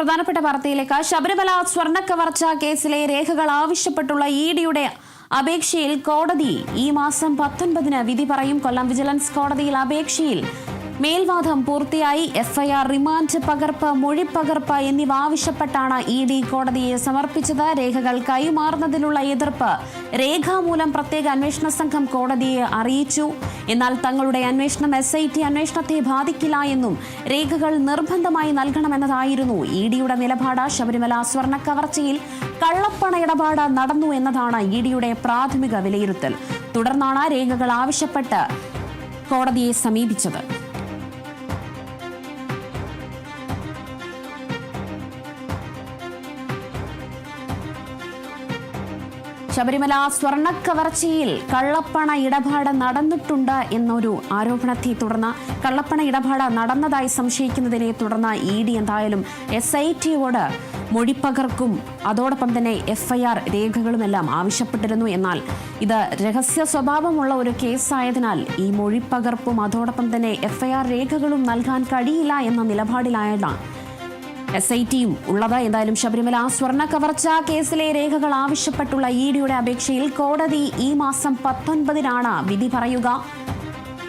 പ്രധാനപ്പെട്ട വാർത്തയിലേക്ക്. ശബരിമല സ്വർണ കവർച്ച കേസിലെ രേഖകൾ ആവശ്യപ്പെട്ടുള്ള ഇ ഡിയുടെ അപേക്ഷയിൽ കോടതി ഈ മാസം പത്തൊൻപതിന് വിധി പറയും. കൊല്ലം വിജിലൻസ് കോടതിയിൽ അപേക്ഷയിൽ മേൽവാദം പൂർത്തിയായി എഫ്ഐആർ റിമാൻഡ് പകർപ്പ് മൊഴിപ്പകർപ്പ് എന്നിവ ആവശ്യപ്പെട്ടാണ് ഇ ഡി കോടതിയെ സമർപ്പിച്ചത്. രേഖകൾ കൈമാറുന്നതിലുള്ള എതിർപ്പ് രേഖാമൂലം പ്രത്യേക അന്വേഷണ സംഘം കോടതിയെ അറിയിച്ചു. എന്നാൽ തങ്ങളുടെ അന്വേഷണം എസ് ഐ ടി അന്വേഷണത്തെ ബാധിക്കില്ല എന്നും രേഖകൾ നിർബന്ധമായി നൽകണമെന്നതായിരുന്നു ഇ ഡിയുടെ നിലപാട്. ശബരിമല സ്വർണ കവർച്ചയിൽ കള്ളപ്പണ ഇടപാട് നടന്നു എന്നതാണ് ഇ ഡിയുടെ പ്രാഥമിക വിലയിരുത്തൽ. തുടർന്നാണ് രേഖകൾ ആവശ്യപ്പെട്ട് കോടതിയെ സമീപിച്ചത്. ശബരിമല സ്വർണക്കവർച്ചയിൽ കള്ളപ്പണ ഇടപാട് നടന്നിട്ടുണ്ട് എന്നൊരു ആരോപണത്തെ തുടർന്ന് കള്ളപ്പണ ഇടപാട് നടന്നതായി സംശയിക്കുന്നതിനെ തുടർന്ന് ഇ ഡി എന്തായാലും എസ് ഐ ടിയോട് മൊഴിപ്പകർക്കും അതോടൊപ്പം തന്നെ എഫ്ഐആർ രേഖകളുമെല്ലാം ആവശ്യപ്പെട്ടിരുന്നു. എന്നാൽ ഇത് രഹസ്യ സ്വഭാവമുള്ള ഒരു കേസായതിനാൽ ഈ മൊഴിപ്പകർപ്പും അതോടൊപ്പം തന്നെ എഫ്ഐആർ രേഖകളും നൽകാൻ കഴിയില്ല എന്ന നിലപാടിലായാണ് എസ് ഐ ടിയും ഉള്ളത്. എന്തായാലും ശബരിമല സ്വർണ കവർച്ച കേസിലെ രേഖകൾ ആവശ്യപ്പെട്ടുള്ള ഇ ഡിയുടെ അപേക്ഷയിൽ കോടതി ഈ മാസം പത്തൊൻപതിനാണ് വിധി പറയുക.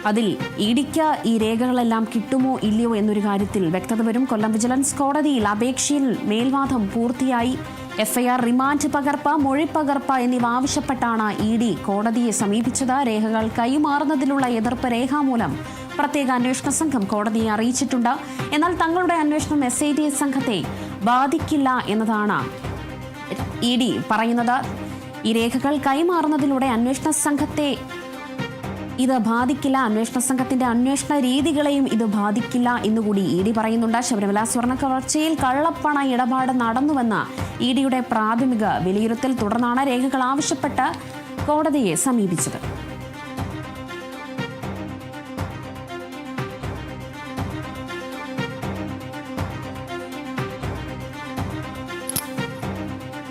അതിൽ ഇ ഡിക്ക് ഈ രേഖകളെല്ലാം കിട്ടുമോ ഇല്ലയോ എന്നൊരു കാര്യത്തിൽ വ്യക്തത വരും. കൊല്ലം വിജിലൻസ് കോടതിയിൽ അപേക്ഷയിൽ മേൽവാദം പൂർത്തിയായി. എഫ്ഐആർ റിമാൻഡ് പകർപ്പ് മൊഴിപ്പകർപ്പ് എന്നിവ ആവശ്യപ്പെട്ടാണ് ഇ ഡി കോടതിയെ സമീപിച്ചത്. രേഖകൾ കൈമാറുന്നതിലുള്ള എതിർപ്പ് രേഖാമൂലം പ്രത്യേക അന്വേഷണ സംഘം കോടതിയെ അറിയിച്ചിട്ടുണ്ട്. എന്നാൽ തങ്ങളുടെ അന്വേഷണം എസ് ഐ ടി സംഘത്തെ ബാധിക്കില്ല എന്നതാണ് ഇ ഡി പറയുന്നത്. ഈ രേഖകൾ കൈമാറുന്നതിലൂടെ അന്വേഷണ സംഘത്തെ ഇത് ബാധിക്കില്ല. അന്വേഷണ സംഘത്തിന്റെ അന്വേഷണ രീതികളെയും ഇത് ബാധിക്കില്ല എന്നുകൂടി ഇ ഡി പറയുന്നുണ്ട്. ശബരിമല സ്വർണ കവർച്ചയിൽ കള്ളപ്പണ ഇടപാട് നടന്നുവെന്ന ഇ ഡിയുടെ പ്രാഥമിക വിലയിരുത്തൽ തുടർന്നാണ് രേഖകൾ ആവശ്യപ്പെട്ട് കോടതിയെ സമീപിച്ചത്.